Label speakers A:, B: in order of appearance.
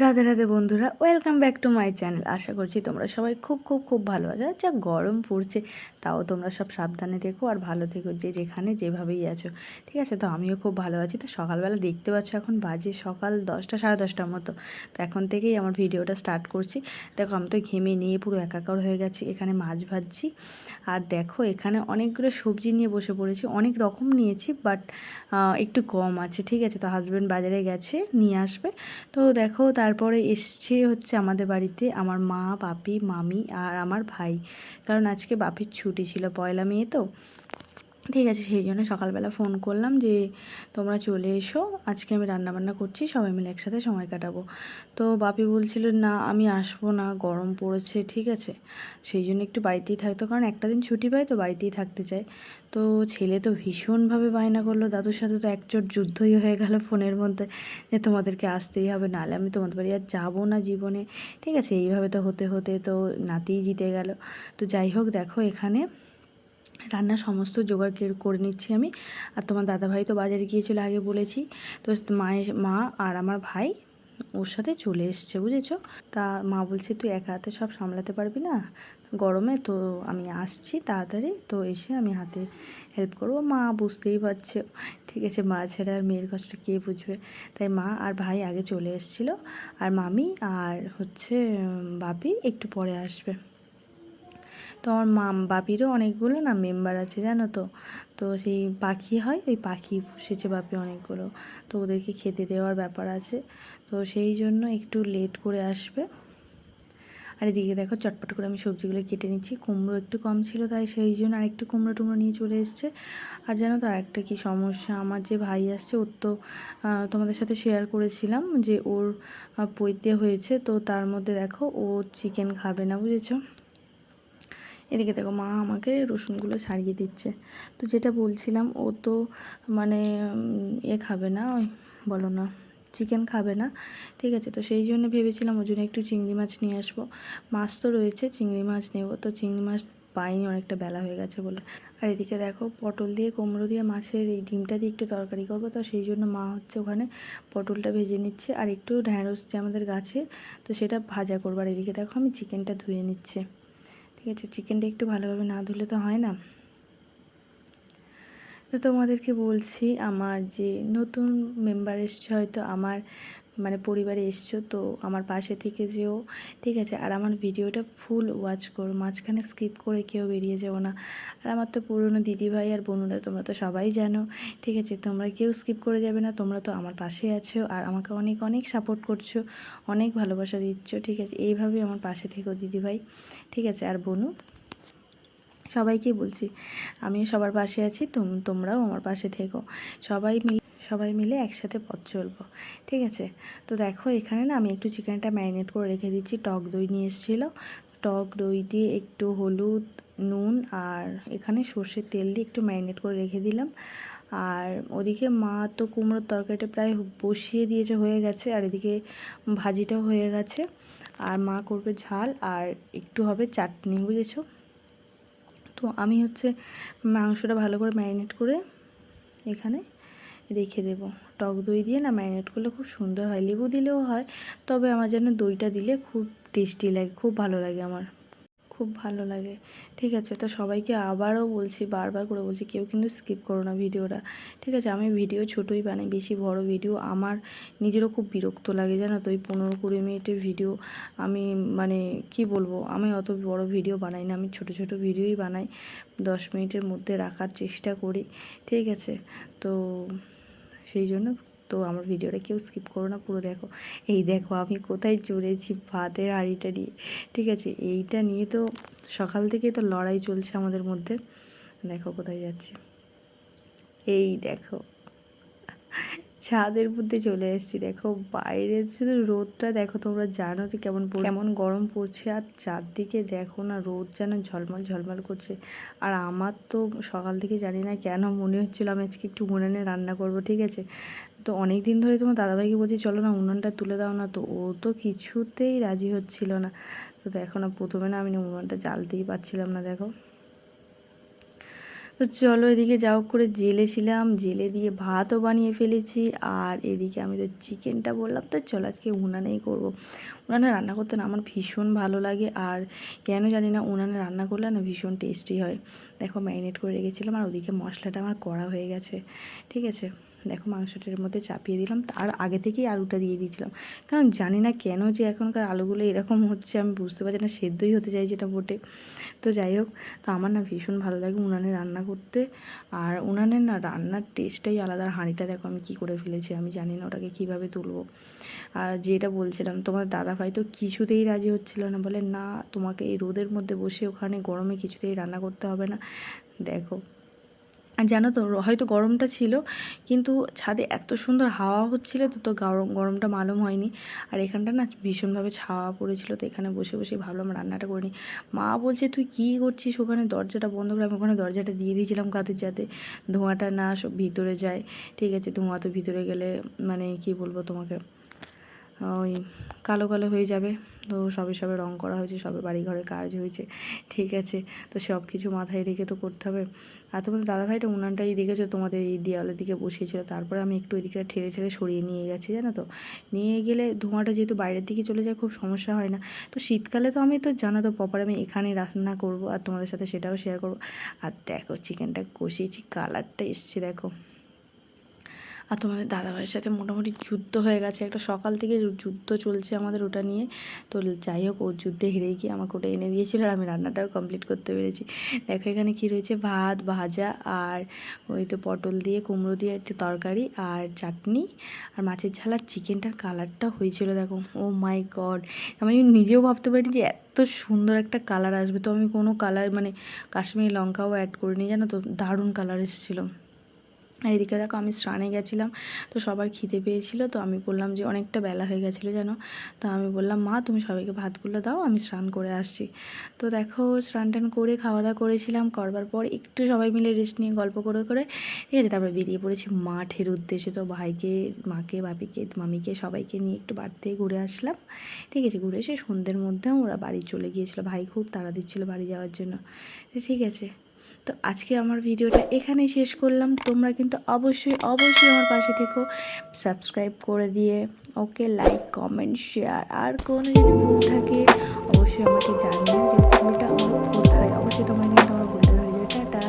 A: রাধে রাধে বন্ধুরা welcome back to my channel আশা করছি তোমরা সবাই খুব খুব খুব ভালো আছো। যা গরম পড়ছে, তাও তোমরা সব সাবধানে থেকো আর ভালো থেকো, যে যেখানে যেভাবেই আছো। ঠিক আছে, তো আমিও খুব ভালো আছি। তো সকালবেলা দেখতে পাচ্ছ এখন বাজে সকাল দশটা, সাড়ে দশটার মতো। তো এখন থেকেই আমার ভিডিওটা স্টার্ট করছি। দেখো, আমি তো ঘেমে নিয়ে পুরো একাকার হয়ে গেছি, এখানে মাছ ভাজছি। আর দেখো, এখানে অনেকগুলো সবজি নিয়ে বসে পড়েছি। অনেক রকম নিয়েছি বাট একটু কম আছে। ঠিক আছে, তো হাজব্যান্ড বাজারে গেছে, নিয়ে আসবে। তো দেখো তারপরে এসছে হচ্ছে আমাদের বাড়িতে আমার মা বাপি মামি আর আমার ভাই। কারণ আজকে বাপির ছুটি ছিল, পয়লা মেয়ে তো। ঠিক আছে, সেই জন্য সকালবেলা ফোন করলাম যে, তোমরা চলে এসো, আজকে আমি রান্নাবান্না করছি, সবাই মিলে একসাথে সময় কাটাবো। তো বাপি বলছিল, না, আমি আসব না, গরম পড়েছে, ঠিক আছে। সেই জন্য একটু বাড়িতেই থাকতো, কারণ একটা দিন ছুটি পাই তো বাড়িতেই থাকতে চাই তো ছেলে তো ভীষণভাবে বায়না করল, দাদুর সাথে তো একচোট যুদ্ধই হয়ে গেল ফোনের মধ্যে, যে তোমাদেরকে আসতেই হবে, নাহলে আমি তোমাদের বাড়ি আর যাব না জীবনে। ঠিক আছে, এইভাবে তো হতে হতে তো নাতিই জিতে গেল। তো যাই হোক, দেখো এখানে রান্নার সমস্ত জোগাড় করে নিচ্ছি আমি। আর তোমার দাদাভাই তো বাজারে গিয়েছিল, আগে বলেছি। তো মায়ের, মা আর আমার ভাই ওর সাথে চলে এসছে, বুঝেছ? তা মা বলছে, তুই একা হাতে সব সামলাতে পারবি না? গরমে তো আমি আসছি তাড়াতাড়ি। তো এসে আমি হাতে হেল্প করব। মা বুঝতেই পারছে। ঠিক আছে, মা ছাড়া আর মেয়ের কষ্ট কে বুঝবে? তাই মা আর ভাই আগে চলে এসেছিল। আর মামি আর হচ্ছে বাপি একটু পরে আসবে। তো আমার মা বাপিরও অনেকগুলো না মেম্বার আছে, জানো তো? তো সেই পাখি হয়, ওই পাখি পুষেছে বাপি অনেকগুলো। তো ওদেরকে খেতে দেওয়ার ব্যাপার আছে। তো সেই জন্য একটু লেট করে আসবে। আর এদিকে দেখো, চটপট করে আমি সবজিগুলো কেটে নিচ্ছি। কুমড়ো একটু কম ছিল তাই সেই জন্য আরেকটু কুমড়ো টুমড়ো নিয়ে চলে এসছে। আর জানো তো, আরেকটা কী সমস্যা? আমার যে ভাই আসছে, ওর তো তোমাদের সাথে শেয়ার করেছিলাম যে ওর পৈতে হয়েছে। তো তার মধ্যে দেখো, ও চিকেন খাবে না, বুঝেছ? এদিকে দেখো মা আমাকে রসুনগুলো ছাড়িয়ে দিচ্ছে। তো যেটা বলছিলাম, ও তো মানে এ খাবে না, ওই বলো না, চিকেন খাবে না, ঠিক আছে? তো সেই জন্য ভেবেছিলাম ওই জন্য একটু চিংড়ি মাছ নিয়ে আসব। মাছ তো রয়েছে, চিংড়ি মাছ নেব। তো চিংড়ি মাছ পাইনি, অনেকটা বেলা হয়ে গেছে বলে। আর এদিকে দেখো, পটল দিয়ে কুমড়ো দিয়ে মাছের এই ডিমটা দিয়ে একটু তরকারি করব। তো সেই জন্য মা হচ্ছে ওখানে পটলটা ভেজে নিচ্ছে। আর একটু ঢ্যাঁড়স যে আমাদের গাছে, তো সেটা ভাজা করব। আর এদিকে দেখো আমি চিকেনটা ধুয়ে নিচ্ছে। ঠিক আছে চিকেনটা একটু ভালোভাবে না ধুলে তো হয় না। তো তোমাদেরকে বলছি, আমার যে নতুন মেম্বার এসছে হয়তো আমার মানে পরিবারে এসছো, তো আমার পাশে থেকে যেও। ঠিক আছে, আর আমার ভিডিওটা ফুল ওয়াচ করো, মাঝখানে স্কিপ করে কেউ বেরিয়ে যাও না। আর আমার তো পুরনো দিদিভাই আর বোনুরা তোমরা তো সবাই জানো। ঠিক আছে, তোমরা কেউ স্কিপ করে যাবে না, তোমরা তো আমার পাশে আছো আর আমাকে অনেক অনেক সাপোর্ট করছ, অনেক ভালোবাসা দিচ্ছ। ঠিক আছে, এইভাবে আমার পাশে থেকো দিদিভাই। ঠিক আছে, আর বোনু? সবাইকে বলছি, আমিও সবার পাশে আছি, তোম- তোমরাও আমার পাশে থেকো। সবাই মিলে সবাই মিলে একসাথে পথ চলবো, ঠিক আছে? তো দেখো এখানে না আমি একটু চিকেনটা ম্যারিনেট করে রেখে দিচ্ছি। টক দই নিয়ে এসেছিল। টক দই দিয়ে একটু হলুদ, নুন আর এখানে সর্ষের তেল দিয়ে একটু ম্যারিনেট করে রেখে দিলাম। আর ওদিকে মা তো কুমড়োর তরকারিটা প্রায় বসিয়ে দিয়েছে, হয়ে গেছে। আর এদিকে ভাজিটাও হয়ে গেছে। আর মা করবে ঝাল আর একটু হবে চাটনি, বুঝেছ? তো আমি হচ্ছে মাংসটা ভালো করে ম্যারিনেট করে এখানে রেখে দেব। টক দই দিয়ে না ম্যারিনেট করলে খুব সুন্দর হয়। লেবু দিলেও হয়, তবে আমার যেন দইটা দিলে খুব টেস্টি লাগে, খুব ভালো লাগে আমার। খুব ভালো লাগে। ঠিক আছে, তো সবাইকে আবারও বলছি, বারবার করে বলছি, কেউ কিন্তু স্কিপ করো না ভিডিওটা। ঠিক আছে, আমি ভিডিও ছোটোই বানাই, বেশি বড় ভিডিও। আমার নিজেরও খুব বিরক্ত লাগে, জানো তো, ওই পনেরো কুড়ি মিনিটের ভিডিও। আমি মানে কি বলব, আমি অত বড় ভিডিও বানাই না, আমি ছোট ছোট ভিডিওই বানাই। দশ মিনিটের মধ্যে রাখার চেষ্টা করি। ঠিক আছে, তো সেই জন্য তো আমার ভিডিওটা কেউ স্কিপ করো না পুরো দেখো। এই দেখো আমি কোথায় চড়েছি ভাতের হাঁড়িটা নিয়ে। ঠিক আছে এইটা নিয়ে তো সকাল থেকে তো লড়াই চলছে আমাদের মধ্যে। দেখো কোথায় যাচ্ছি। এই দেখো ছাদের মধ্যে চলে এসেছি। দেখো বাইরে শুধু রোদটা দেখো তোমরা জানো যে কেমন কেমন গরম পড়ছে। আর চারদিকে দেখো না রোদ যেন ঝলমল ঝলমল করছে। আর আমার তো সকাল থেকে জানি না কেন মনে হচ্ছিল আমি আজকে একটু উনানে রান্না করব ঠিক আছে? তো অনেক দিন ধরে তোমার দাদাভাইকে বলছি, চলো না, উনুনটা তুলে দাও না। তো ও তো কিছুতেই রাজি হচ্ছিল না। তো দেখো না, প্রথমে না আমি উনুনটা জ্বালতেই পারছিলাম না, দেখো। তো চলো এদিকে যাও করে জেলে ছিলাম জেলে দিয়ে ভাতও বানিয়ে ফেলেছি। আর এদিকে আমি তো চিকেনটা বললাম, তো চলো আজকে উনানেই করব। উনানে রান্না করতে না আমার ভীষণ ভালো লাগে। আর কেন জানি না, উনানে রান্না করলে না ভীষণ টেস্টি হয়। দেখো ম্যারিনেট করে রেখেছিলাম আর ওদিকে মশলাটা আমার করা হয়ে গেছে। ঠিক আছে? দেখো মাংসটার মধ্যে চাপিয়ে দিলাম, তার আগে থেকেই আলুটা দিয়ে দিয়েছিলাম। কারণ জানি না কেন যে এখনকার আলুগুলো এরকম হচ্ছে, আমি বুঝতে পারছি না, সেদ্ধই হতে চাই যেটা বটে। তো যাই হোক, তো আমার না ভীষণ ভালো লাগে উনানে রান্না করতে। আর উনানের না রান্নার টেস্টটাই আলাদা হাঁড়িটা দেখো আমি কী করে ফেলেছি, আমি জানি না ওটাকে কীভাবে তুলবো। আর যেটা বলছিলাম, তোমার দাদা ভাই তো কিছুতেই রাজি হচ্ছিল না, বলে না, তোমাকে এই রোদের মধ্যে বসে ওখানে গরমে কিছুতেই রান্না করতে হবে না। দেখো জানো তো হয়তো গরমটা ছিল, কিন্তু ছাদে এত সুন্দর হাওয়া হচ্ছিল তো তো গরম, গরমটা মালুম হয়নি। আর এখানটা না ভীষণভাবে ছাওয়া পড়েছিল, তো এখানে বসে বসে ভাবলাম রান্নাটা করে নিই। মা বলছে, তুই কী করছিস ওখানে? দরজাটা বন্ধ করে আমি ওখানে দরজাটা দিয়ে দিয়েছিলাম কাদের যাতে ধোঁয়াটা না সব ভিতরে যায়। ঠিক আছে, ধোঁয়া তো ভিতরে গেলে মানে কি বলব তোমাকে ওই কালো কালো হয়ে যাবে। তো সবে সবে রং করা হয়েছে, সবে বাড়ি ঘরে কাজ হয়েছে, ঠিক আছে। তো সব কিছু মাথায় রেখে তো করতে হবে। আর তোমাদের দাদাভাইটা উনানটাই দেখেছ, তোমাদের এই দেওয়ালের দিকে বসিয়েছিল তারপরে আমি একটু ওইদিকে ঠেলে ঠেলে সরিয়ে নিয়ে গেছি, জানো তো? নিয়ে গেলে ধোঁয়াটা যেহেতু বাইরের দিকে চলে যায়, খুব সমস্যা হয় না। তো শীতকালে তো আমি তো জানো তো প্রপার আমি এখানেই রান্না করব, আর তোমাদের সাথে সেটাও শেয়ার করব। আর দেখো চিকেনটা কষিয়েছি কালারটা এসছে, দেখো। আর তোমাদের দাদাভাইয়ের সাথে মোটামুটি যুদ্ধ হয়ে গেছে। একটা সকাল থেকে যুদ্ধ চলছে আমাদের ওটা নিয়ে। তো যাই হোক, ও যুদ্ধে হেরে গিয়ে আমাকে ওটা এনে দিয়েছিল আর আমি রান্নাটাও কমপ্লিট করতে পেরেছি। দেখো এখানে কী রয়েছে? ভাত, ভাজা আর ওই তো পটল দিয়ে, কুমড়ো দিয়ে একটু তরকারি আর চাটনি আর মাছের ঝাল আর চিকেনটার কালারটা হয়েছিল দেখো। ও মাই গড আমি নিজেও ভাবতে পারি যে এত সুন্দর একটা কালার আসবে। তো আমি কোনো কালার মানে কাশ্মীরি লঙ্কাও অ্যাড করিনি, জানো তো? দারুণ কালার এসেছিল। আর এদিকে দেখো আমি স্নানে গেছিলাম, তো সবার খিদে পেয়েছিল, তো আমি বললাম যে অনেকটা বেলা হয়ে গেছিল যেন তো আমি বললাম, মা, তুমি সবাইকে ভাতগুলো দাও, আমি স্নান করে আসছি। তো দেখো স্নান টান করে খাওয়া দাওয়া করেছিলাম, করবার পর একটু সবাই মিলে রেস্ট নিয়ে গল্প করে করে, ঠিক আছে, তারপরে বেরিয়ে পড়েছি মাঠের উদ্দেশ্যে, তো ভাইকে, মাকে, বাপিকে, মামিকে, সবাইকে নিয়ে একটু বাড়ি থেকে ঘুরে আসলাম, ঠিক আছে, ঘুরে এসে সন্ধ্যের মধ্যে ওরা বাড়ি চলে গিয়েছিল, ভাই খুব তাড়া দিচ্ছিল বাড়ি যাওয়ার জন্য ঠিক আছে। তো আজকে আমার ভিডিওটা এখানেই শেষ করলাম। তোমরা কিন্তু অবশ্যই অবশ্যই আমার পাশে থেকো। সাবস্ক্রাইব করে দিয়ে, ওকে লাইক, কমেন্ট, শেয়ার আর কোনো যদি ভুল থাকে, অবশ্যই আমাকে জানিও যে ভুলটা আমার কোথায়। অবশ্যই তোমরা কিন্তু আমার ভুলটা ধরে টাটা।